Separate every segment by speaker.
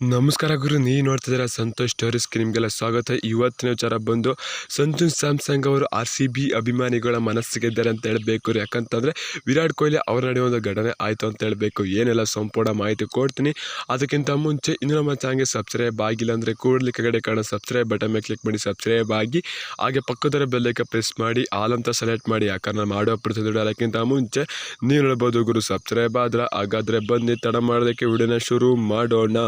Speaker 1: ನಮಸ್ಕಾರ ಗುರು, ನೀವು ನೋಡ್ತಿದ್ದೀರಾ ಸಂತೋಷ್ ಸ್ಟೋರೀಸ್ಗೆ ನಿಮಗೆಲ್ಲ ಸ್ವಾಗತ. ಇವತ್ತಿನ ವಿಚಾರ ಬಂದು ಸಂಜು ಸ್ಯಾಮ್ಸಂಗ್ ಅವರು ಆರ್ ಸಿ ಬಿ ಅಭಿಮಾನಿಗಳ ಮನಸ್ಸಿಗೆ ಇದ್ದಾರೆ ಅಂತ ಹೇಳಬೇಕು ಯಾಕಂತಂದರೆ, ವಿರಾಟ್ ಕೊಹ್ಲಿ ಅವರ ನಡೆಯುವ ಒಂದು ಘಟನೆ ಆಯಿತು ಅಂತ ಹೇಳಬೇಕು. ಏನೆಲ್ಲ ಸಂಪೂರ್ಣ ಮಾಹಿತಿ ಕೊಡ್ತೀನಿ. ಅದಕ್ಕಿಂತ ಮುಂಚೆ, ಇನ್ನು ನಮ್ಮ ಚಾನಲ್ಗೆ ಸಬ್ಸ್ಕ್ರೈಬ್ ಆಗಿಲ್ಲ ಅಂದರೆ ಕೂಡಲಿ ಕಡೆ ಕಾಣೋ ಸಬ್ಸ್ಕ್ರೈಬ್ ಬಟನ್ ಮೇಲೆ ಕ್ಲಿಕ್ ಮಾಡಿ ಸಬ್ಸ್ಕ್ರೈಬ್ ಆಗಿ, ಹಾಗೆ ಪಕ್ಕದರ ಬೆಲ್ಲಕ್ಕೆ ಪ್ರೆಸ್ ಮಾಡಿ, ಆಲ್ ಅಂತ ಸೆಲೆಕ್ಟ್ ಮಾಡಿ. ಯಾಕಂದ್ರೆ ನಾನು ಮಾಡೋ ಅದಕ್ಕಿಂತ ಮುಂಚೆ, ನೀವು ನೋಡ್ಬೋದು ಗುರು, ಸಬ್ಸ್ಕ್ರೈಬ್ ಆದ್ರೆ ಹಾಗಾದರೆ ಬನ್ನಿ, ತಡ ಮಾಡೋದಕ್ಕೆ ವಿಡಿಯೋನ ಶುರು ಮಾಡೋಣ.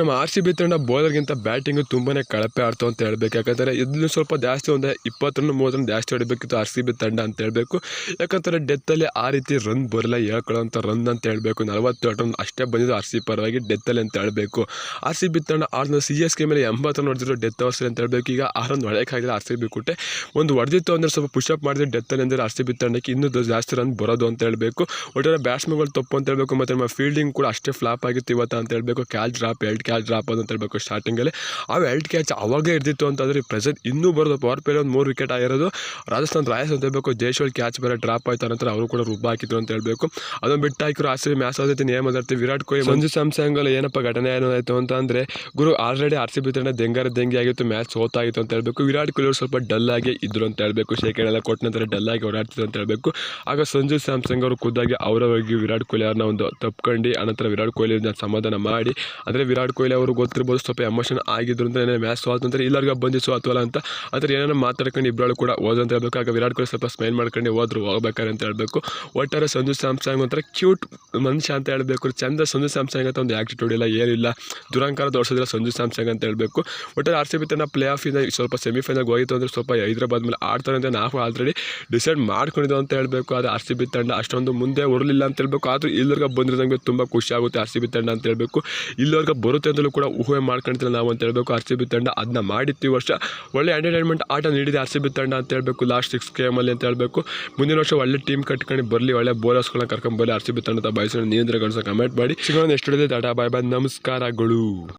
Speaker 1: ನಮ್ಮ ಆರ್ ಸಿ ಬಿ ತಂಡ ಬೌಲರ್ಗಿಂತ ಬ್ಯಾಟಿಂಗು ತುಂಬಾ ಕಳಪೆ ಆಡ್ತು ಅಂತ ಹೇಳ್ಬೇಕು. ಯಾಕಂದರೆ ಇದನ್ನು ಸ್ವಲ್ಪ ಜಾಸ್ತಿ ಒಂದು ಇಪ್ಪತ್ತರಿಂದ ಮೂವತ್ತರಿಂದ ಜಾಸ್ತಿ ಹೊಡಿಬೇಕಿತ್ತು ಆರ್ ಸಿ ಬಿ ತಂಡ ಅಂತ ಹೇಳಬೇಕು. ಯಾಕಂದರೆ ಡೆತ್ತಲ್ಲಿ ಆ ರೀತಿ ರನ್ ಬರಲ್ಲ, ಹೇಳ್ಕೊಳ್ಳೋಂಥ ರನ್ ಅಂತ ಹೇಳಬೇಕು. ನಲವತ್ತೆರಡು ರನ್ ಅಷ್ಟೇ ಬಂದಿದ್ದು ಆರ್ ಸಿ ಪರವಾಗಿ ಡೆತ್ತಲ್ಲಿ ಅಂತ ಹೇಳಬೇಕು. ಆರ್ ಸಿ ಬಿ ತಂಡ ಆರ್ನ ಸಿ ಎಸ್ ಕೆ ಮೇಲೆ ಎಂಬತ್ತು ರನ್ ಹೊಡೆದಿದ್ರು ಡೆತ್ ಅವರ್ಸ್ ಅಂತ ಹೇಳಬೇಕು. ಈಗ ಆ ರನ್ ಹೊಡೆಯೋಕ್ಕಾಗಿಲ್ಲ ಆರ್ ಸಿ ಬಿ ಕೊಟ್ಟೆ ಒಂದು ಹೊಡೆದಿತ್ತು ಅಂದರೆ ಸ್ವಲ್ಪ ಪುಷಪ್ ಮಾಡಿದ್ರೆ ಡೆತ್ತಲ್ಲಿ ಅಂದರೆ ಆರ್ ಸಿ ಬಿ ತಂಡಕ್ಕೆ ಇನ್ನೂ ಜಾಸ್ತಿ ರನ್ ಬರೋದು ಅಂತ ಹೇಳಬೇಕು. ಒಟ್ಟಾರೆ ಬ್ಯಾಟ್ಸ್ಮನ್ಗಳು ತಪ್ಪು ಅಂತ ಹೇಳಬೇಕು. ಮತ್ತು ನಮ್ಮ ಫೀಲ್ಡಿಂಗ್ ಕೂಡ ಅಷ್ಟೇ ಫ್ಲಾಪ್ ಆಗಿತ್ತು ಇವತ್ತು ಅಂತ ಹೇಳಬೇಕು. ಕ್ಯಾಲ್ ಡ್ರಾಪ್ ಎರಡು ಕ್ಯಾಚ್ ಡ್ರಾಪ್ ಅಂತ ಹೇಳ್ಬೇಕು ಸ್ಟಾರ್ಟಿಂಗಲ್ಲಿ ಆ ಎಲ್ಟ್ ಕ್ಯಾಚ್ ಅವಾಗೇ ಇರ್ತಿತ್ತು ಅಂತಂದ್ರೆ ಪ್ರೆಸೆಂಟ್ ಇನ್ನೂ ಬರೋದು ಪವರ್ ಪ್ಲೇ ಒಂದು ಮೂರು ವಿಕೆಟ್ ಆಗಿರೋದು. ರಾಜಸ್ಥಾನ್ ರಾಯಲ್ಸ್ ಅಂತ ಹೇಳ್ಬೇಕು ಜೈಶ್ವಲ್ ಕ್ಯಾಚ್ ಬೇರೆ ಡ್ರಾಪ್ ಆಯ್ತು ನಂತರ ಅವರು ಕೂಡ ರುಬ್ಬ ಹಾಕಿದ್ರು ಅಂತ ಹೇಳ್ಬೇಕು. ಅದನ್ನು ಬಿಟ್ಟು ಹಾಕಿರು ಆಸ್ಟ್ರೇಲಿ ಮ್ಯಾಚ್ ಆಗುತ್ತೆ ನೇಮ್ ಮಾತಾಡ್ತೀವಿ ವಿರಾಟ್ ಕೊಹ್ಲಿ ಮಂಜು ಸ್ಯಾಮ್ಸಂಗ್ ಅಲ್ಲಿ ಏನಪ್ಪ ಘಟನೆ ಏನಾಯಿತು ಅಂತ ಅಂದ್ರೆ ಗುರು ಆಲ್ರೆಡಿ ಆರ್ ಸಿ ಬಿ ತಂಡ ದೆಂಗಾರ ದೆಂಗಿ ಆಗಿತ್ತು ಮ್ಯಾಚ್ ಸೋತಾಗಿತ್ತು ಅಂತ ಹೇಳ್ಬೇಕು. ವಿರಾಟ್ ಕೊಹ್ಲಿ ಅವ್ರು ಸ್ವಲ್ಪ ಡಲ್ ಆಗಿ ಇದ್ರು ಅಂತ ಹೇಳ್ಬೇಕು. ಶೇಖರ್ ಎಲ್ಲ ಕೊಟ್ಟ ನಂತರ ಡಲ್ ಆಗಿ ಓಡಾಡ್ತಿದ್ರು ಅಂತ ಹೇಳ್ಬೇಕು. ಆಗ ಸಂಜು ಸ್ಯಾಮ್ಸಂಗ್ ಅವರು ಖುದ್ದಾಗಿ ಅವರ ಹೋಗಿ ವಿರಾಟ್ ಕೊಹ್ಲಿ ಅವ್ರನ್ನ ಒಂದು ತಪ್ಕೊಂಡು ಅನಂತರ ವಿರಾಟ್ ಕೊಹ್ಲಿ ಸಮಾಧಾನ ಮಾಡಿ ಅಂದರೆ ವಿರಾಟ್ ಕೊಹ್ಲಿ ಅವರು ಗೊತ್ತಿರ್ಬೋದು ಸ್ವಲ್ಪ ಎಮೋಷನ್ ಆಗಿದ್ರು ಅಂತ ಮ್ಯಾಚ್ ಸೋತು ನಂತರ ಎಲ್ಲರಿಗೂ ಬಂದು ಅಥವಾ ಅಂತ. ಅದ್ರ ಏನೇನೋ ಮಾತಾಡ್ಕೊಂಡು ಇಬ್ಬರು ಕೂಡ ಹೋದ್ರು ಅಂತ ಹೇಳ್ಬೇಕು ಆಗ ವಿರಾಟ್ ಕೊಹ್ಲಿ ಸ್ವಲ್ಪ ಸ್ಮೈಲ್ ಮಾಡ್ಕೊಂಡು ಹೋದ್ರು ಹೋಗ್ಬೇಕಾರೆ ಅಂತ ಹೇಳಬೇಕು. ಒಟ್ಟಾರೆ ಸಂಜು ಸ್ಯಾಮ್ಸಂಗ್ ಒಂಥರ ಕ್ಯೂಟ್ ಮನುಷ್ಯ ಅಂತ ಹೇಳಬೇಕು. ಚಂದ ಸಂಜು ಸ್ಯಾಮ್ಸಂಗ್ ಅಂತ ಒಂದು ಆ್ಯಕ್ಟಿಟ್ಯೂಡ್ ಇಲ್ಲ, ಏನಿಲ್ಲ. ದುರಂಕಾರ ತೋರಿಸೋದಿಲ್ಲ ಸಂಜು ಸ್ಯಾಮ್ಸಂಗ್ ಅಂತ ಹೇಳಬೇಕು. ಒಟ್ಟಾರೆ ಆರ್ ಸಿ ಬಿ ತನ್ನ ಪ್ಲೇ ಆಫ್ ಇಂದ ಸ್ವಲ್ಪ ಸೆಮಿಫೈನಲ್ಗೆ ಹೋಗಿತ್ತು ಅಂದರೆ ಸ್ವಲ್ಪ ಹೈದರಾಬಾದ್ ಮೇಲೆ ಆಡ್ತಾರೆ ಅಂತ ನಾವು ಆಲ್ರೆಡಿ ಡಿಸೈಡ್ ಮಾಡ್ಕೊಂಡಿದ್ದು ಅಂತ ಹೇಳಬೇಕು. ಅದು ಆರ್ ಸಿ ಬಿ ತಂಡ ಅಷ್ಟೊಂದು ಮುಂದೆ ಉರಲಿಲ್ಲ ಅಂತ ಹೇಳ್ಬೇಕು. ಆದರೂ ಇಲ್ಲಿವರೆಗೆ ಬಂದಿರೋದಂಗೆ ತುಂಬ ಖುಷಿ ಆಗುತ್ತೆ ಆರ್ ಸಿ ಬಿ ತಂಡ ಅಂತ ಹೇಳಬೇಕು. ಇಲ್ಲಿವರೆಗೆ ಬರುತ್ತೆ ಅಂತಲೂ ಕೂಡ ಊಹೆ ಮಾಡ್ಕೊಂತಿಲ್ಲ ನಾವು ಅಂತ ಹೇಳಬೇಕು. ಆರ್ ಸಿ ಬಿ ತಂಡ ಅದನ್ನ ಮಾಡಿತ್ತು ಈ ವರ್ಷ. ಒಳ್ಳೆ ಎಂಟರ್ಟೈನ್ಮೆಂಟ್ ಆಟ ನೀಡಿದೆ ಆರ್ ಸಿ ಬಿ ತಂಡ ಅಂತ ಹೇಳಬೇಕು. ಲಾಸ್ಟ್ ಸಿಕ್ಸ್ ಗೇಮಲ್ಲಿ ಅಂತ ಹೇಳಬೇಕು. ಮುಂದಿನ ವರ್ಷ ಒಳ್ಳೆ ಟೀಮ್ ಕಟ್ಕೊಂಡು ಬರಲಿ, ಒಳ್ಳೆ ಬೋಲರ್ಸ್ಗಳನ್ನ ಕರ್ಕೊಂಡು ಬರಲಿ. ಆರ್ ಸಿ ಬಿ ತಂಡ ನೀಂದ್ರ ಗಣಸ ಕಮೆಂಟ್ ಮಾಡಿ. ಸಿಗೋಣ ಎಷ್ಟು ಟಾಟಾ ಬಾಯ್ ಬಾಯ್ ನಮಸ್ಕಾರಗಳು.